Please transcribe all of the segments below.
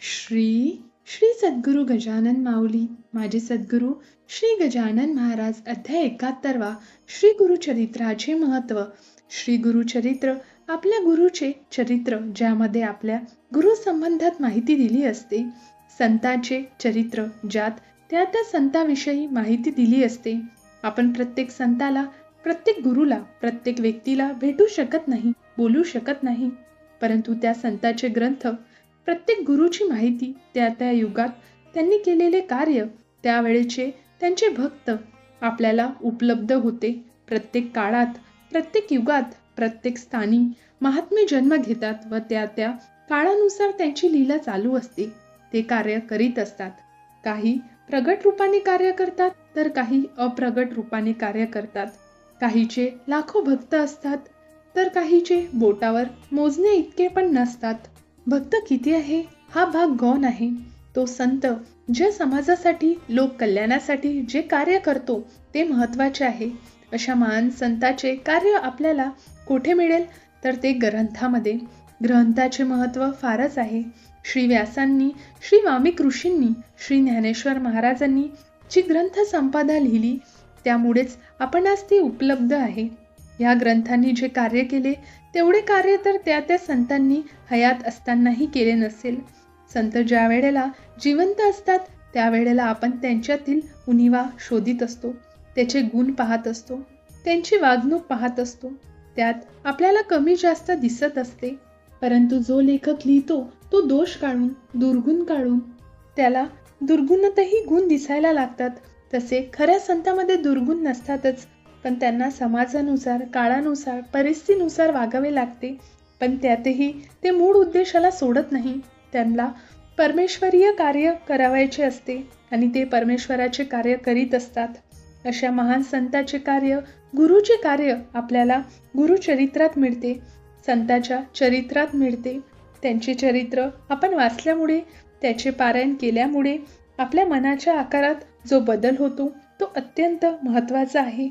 श्री श्री सद्गुरू गजानन माऊली माझे सद्गुरू श्री गजानन महाराज अध्याय एकाहत्तरवा श्री गुरुचरित्राचे महत्त्व. श्री गुरुचरित्र आपल्या गुरुचे चरित्र ज्यामध्ये आपल्या गुरु संबंधात माहिती दिली असते. संतांचे चरित्र ज्यात त्या त्या संताविषयी माहिती दिली असते. आपण प्रत्येक संताला प्रत्येक गुरुला प्रत्येक व्यक्तीला भेटू शकत नाही बोलू शकत नाही. परंतु त्या संताचे ग्रंथ प्रत्येक गुरुची माहिती त्या त्या युगात त्यांनी केलेले कार्य त्यावेळेचे त्यांचे भक्त आपल्याला उपलब्ध होते. प्रत्येक काळात प्रत्येक युगात प्रत्येक स्थानी महात्मे जन्म घेतात व त्या त्या काळानुसार त्यांची लीला चालू असते. ते कार्य करीत असतात. काही प्रगट रूपाने कार्य करतात तर काही अप्रगट रूपाने कार्य करतात. काहीचे लाखो भक्त असतात तर काहीचे बोटावर मोजणे इतके पण नसतात. भक्त किती आहे हा भाग गौण आहे. तो संत जे समाजासाठी लोक कल्याणासाठी जे कार्य करतो ते महत्त्वाचे आहे. अशा महान संताचे कार्य आपल्याला कोठे मिळेल? तर ते ग्रंथामध्ये. ग्रंथाचे महत्त्व फारच आहे. श्री व्यासांनी श्री वामिक ऋषींनी श्री ज्ञानेश्वर महाराजांनी जी ग्रंथ संपादा लिहिली त्यामुळेच आपण आज ती उपलब्ध आहे. या ग्रंथांनी जे कार्य केले तेवढे कार्य तर त्या त्या संतांनी हयात असतानाही केले नसेल. संत ज्या वेळेला जिवंत असतात त्यावेळेला आपण त्यांच्यातील उनिवा शोधित असतो त्याचे गुण पाहत असतो त्यांची वागणूक पाहत असतो. त्यात आपल्याला कमी जास्त दिसत असते. परंतु जो लेखक लिहितो तो दोष काढून दुर्गुण काढून त्याला दुर्गुणातही गुण दिसायला लागतात. तसे खऱ्या संतामध्ये दुर्गुण नसतातच. पण त्यांना समाजानुसार काळानुसार परिस्थितीनुसार वागावे लागते. पण त्यातही ते मूळ उद्देशाला सोडत नाही. त्यांना परमेश्वरीय कार्य करावायचे असते आणि ते परमेश्वराचे कार्य करीत असतात. अशा महान संताचे कार्य गुरुचे कार्य आपल्याला गुरुचरित्रात मिळते. संताच्या चरित्रात मिळते. त्यांचे चरित्र आपण वाचल्यामुळे त्याचे पारायण केल्यामुळे आपल्या मनाच्या आकारात जो बदल होतो तो अत्यंत महत्त्वाचा आहे.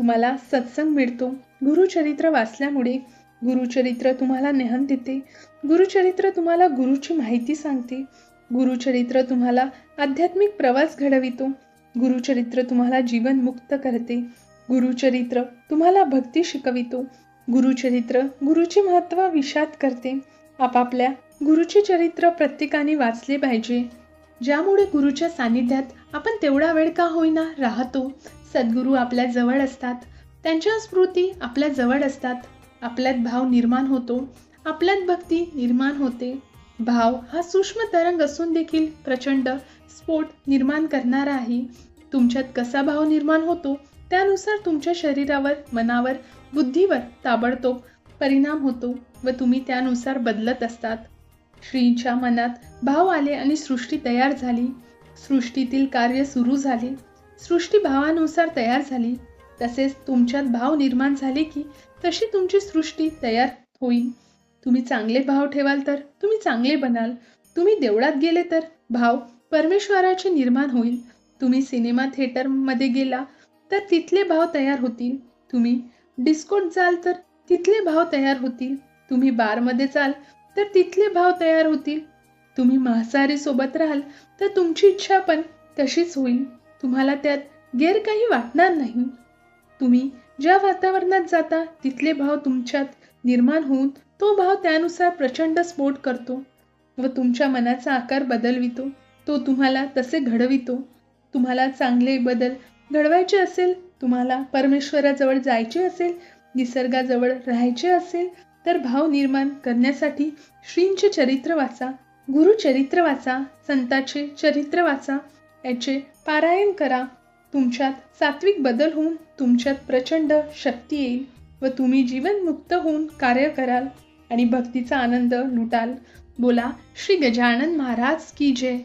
तुम्हाला सत्संग मिळतो. गुरुचरित्र वाचल्यामुळे गुरुचरित्र तुम्हाला नेहन देते. गुरुचरित्र तुम्हाला गुरुची माहिती सांगते. गुरुचरित्र तुम्हाला आध्यात्मिक प्रवास घडवितो. गुरुचरित्र तुम्हाला जीवन मुक्त करते. गुरुचरित्र तुम्हाला भक्ती शिकवितो. गुरुचरित्र गुरुचे महत्त्व विषाद करते. आपापल्या गुरुचे चरित्र प्रत्येकाने वाचले पाहिजे. ज्यामुळे गुरुच्या सानिध्यात आपण तेवढा वेळ का होईना राहतो? सद्गुरू आपल्या जवळ असतात. त्यांच्या स्मृती आपल्या जवळ असतात. आपल्यात भाव निर्माण होतो. आपल्यात भक्ती निर्माण होते. भाव हा सूक्ष्म तरंग असून देखील प्रचंड स्फोट निर्माण करणारा आहे. तुमच्यात कसा भाव निर्माण होतो त्यानुसार तुमच्या शरीरावर मनावर बुद्धीवर ताबडतोब परिणाम होतो व तुम्ही त्यानुसार बदलत असतात. श्रींच्या मनात भाव आले आणि सृष्टी तयार झाली. सृष्टीतील कार्य सुरू झाले. सृष्टी भावानुसार तयार झाली. तसेच तुमच्यात भाव निर्माण झाले की तशी तुमची सृष्टी तयार होईल. तुम्ही चांगले भाव ठेवाल तर तुम्ही चांगले बनाल. तुम्ही देवळात गेले तर भाव परमेश्वराचे निर्माण होईल. तुम्ही सिनेमा थिएटरमध्ये गेला तर तिथले भाव तयार होतील. तुम्ही डिस्कोट जाल तर तिथले भाव तयार होतील. तुम्ही बारमध्ये जाल तर तिथले भाव तयार होतील. तुम्ही मांसाहारी सोबत राहाल तर तुमची इच्छा पण तशीच होईल. तुम्हाला त्यात गैर काही वाटणार नाही. तुम्ही ज्या वातावरणात जाता तिथले भाव तुमच्यात निर्माण होऊन तो भाव त्यानुसार प्रचंड स्फोट करतो व तुमच्या मनाचा आकार बदलवितो. तो तुम्हाला तसे घडवितो. तुम्हाला चांगले बदल घडवायचे असेल तुम्हाला परमेश्वराजवळ जायचे असेल निसर्गाजवळ राहायचे असेल तर भाव निर्माण करण्यासाठी श्रींचे चरित्र वाचा गुरुचरित्र वाचा संताचे चरित्र वाचा याचे पारायण करा. तुमच्यात सात्विक बदल होऊन तुमच्यात प्रचंड शक्ती येईल व तुम्ही जीवनमुक्त होऊन कार्य कराल आणि भक्तीचा आनंद लुटाल. बोला श्री गजानन महाराज की जय.